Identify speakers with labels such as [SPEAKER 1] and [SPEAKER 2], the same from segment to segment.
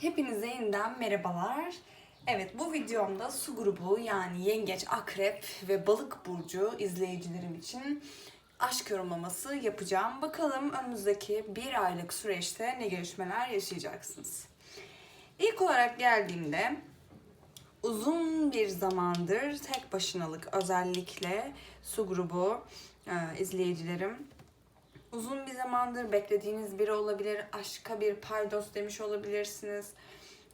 [SPEAKER 1] Hepinize yeniden merhabalar. Evet bu videomda su grubu yani yengeç, akrep ve balık burcu izleyicilerim için aşk yorumlaması yapacağım. Bakalım önümüzdeki bir aylık süreçte ne gelişmeler yaşayacaksınız. İlk olarak geldiğimde uzun bir zamandır tek başınalık özellikle su grubu e, izleyicilerim uzun bir zamandır beklediğiniz biri olabilir, aşka bir paydos demiş olabilirsiniz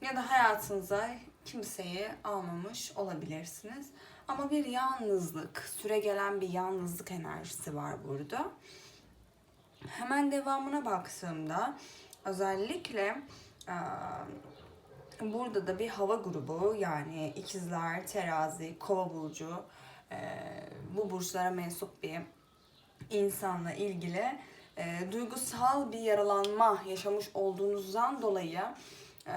[SPEAKER 1] ya da hayatınıza kimseyi almamış olabilirsiniz. Ama bir yalnızlık, süre gelen bir yalnızlık enerjisi var burada. Hemen devamına baktığımda özellikle burada da bir hava grubu yani ikizler, terazi, kova burcu bu burçlara mensup bir insanla ilgili e, duygusal bir yaralanma yaşamış olduğunuzdan dolayı e,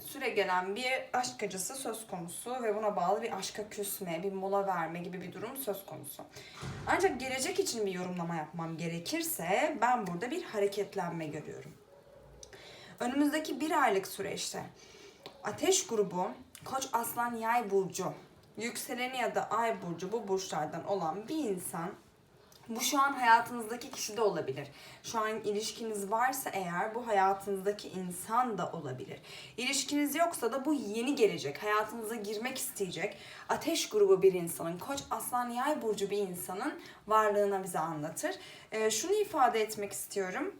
[SPEAKER 1] süre gelen bir aşk acısı söz konusu ve buna bağlı bir aşka küsme, bir mola verme gibi bir durum söz konusu. Ancak gelecek için bir yorumlama yapmam gerekirse ben burada bir hareketlenme görüyorum. Önümüzdeki bir aylık süreçte Ateş grubu, Koç Aslan Yay burcu, yükseleni ya da Ay burcu bu burçlardan olan bir insan bu şu an hayatınızdaki kişi de olabilir. Şu an ilişkiniz varsa eğer bu hayatınızdaki insan da olabilir. İlişkiniz yoksa da bu yeni gelecek, hayatınıza girmek isteyecek ateş grubu bir insanın, koç aslan yay burcu bir insanın varlığına bize anlatır. Ee, şunu ifade etmek istiyorum.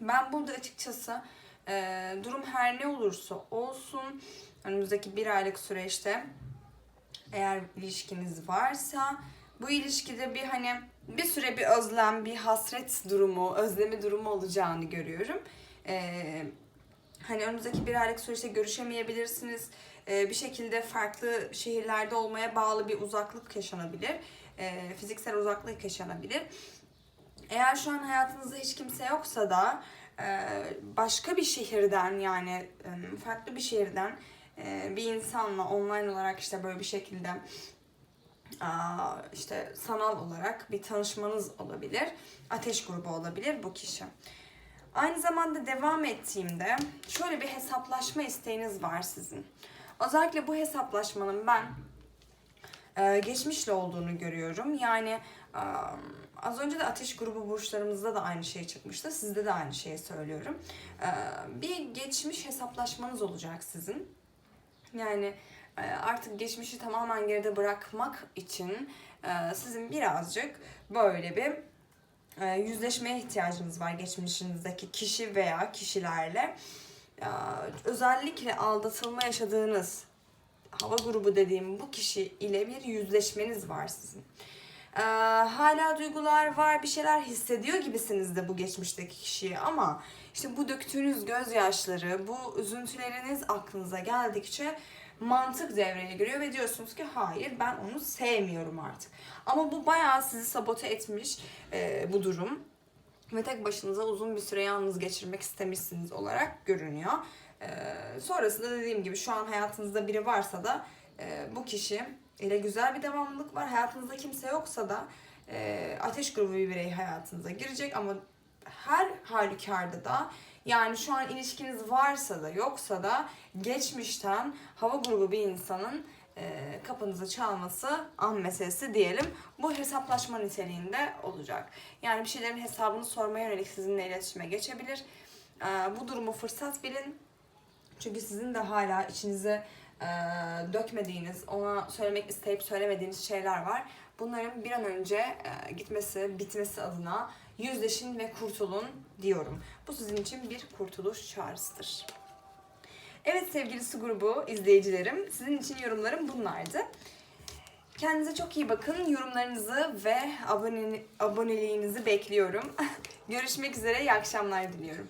[SPEAKER 1] Ben burada açıkçası e, durum her ne olursa olsun önümüzdeki bir aylık süreçte eğer ilişkiniz varsa bu ilişkide bir hani bir süre bir özlem, bir hasret durumu, özlemi durumu olacağını görüyorum. Ee, hani önümüzdeki bir aylık süreçte görüşemeyebilirsiniz. Ee, bir şekilde farklı şehirlerde olmaya bağlı bir uzaklık yaşanabilir. Ee, fiziksel uzaklık yaşanabilir. Eğer şu an hayatınızda hiç kimse yoksa da e, başka bir şehirden yani e, farklı bir şehirden e, bir insanla online olarak işte böyle bir şekilde işte sanal olarak bir tanışmanız olabilir. Ateş grubu olabilir bu kişi. Aynı zamanda devam ettiğimde şöyle bir hesaplaşma isteğiniz var sizin. Özellikle bu hesaplaşmanın ben e, geçmişle olduğunu görüyorum. Yani e, az önce de ateş grubu burçlarımızda da aynı şey çıkmıştı. Sizde de aynı şeyi söylüyorum. E, bir geçmiş hesaplaşmanız olacak sizin. Yani artık geçmişi tamamen geride bırakmak için e, sizin birazcık böyle bir e, yüzleşmeye ihtiyacınız var geçmişinizdeki kişi veya kişilerle. Özellikle aldatılma yaşadığınız hava grubu dediğim bu kişi ile bir yüzleşmeniz var sizin. Ee, hala duygular var, bir şeyler hissediyor gibisiniz de bu geçmişteki kişiye ama işte bu döktüğünüz gözyaşları, bu üzüntüleriniz aklınıza geldikçe mantık devreye giriyor ve diyorsunuz ki hayır ben onu sevmiyorum artık. Ama bu bayağı sizi sabote etmiş e, bu durum ve tek başınıza uzun bir süre yalnız geçirmek istemişsiniz olarak görünüyor. Ee, sonrasında dediğim gibi şu an hayatınızda biri varsa da e, bu kişi ile güzel bir devamlılık var. Hayatınızda kimse yoksa da e, ateş grubu bir birey hayatınıza girecek ama her halükarda da yani şu an ilişkiniz varsa da yoksa da geçmişten hava grubu bir insanın e, kapınızı çalması an meselesi diyelim. Bu hesaplaşma niteliğinde olacak. Yani bir şeylerin hesabını sormaya yönelik sizinle iletişime geçebilir. E, bu durumu fırsat bilin. Çünkü sizin de hala içinize e, dökmediğiniz, ona söylemek isteyip söylemediğiniz şeyler var. Bunların bir an önce e, gitmesi, bitmesi adına yüzleşin ve kurtulun diyorum. Bu sizin için bir kurtuluş çağrısıdır. Evet sevgili su grubu izleyicilerim, sizin için yorumlarım bunlardı. Kendinize çok iyi bakın. Yorumlarınızı ve abone, aboneliğinizi bekliyorum. Görüşmek üzere. İyi akşamlar diliyorum.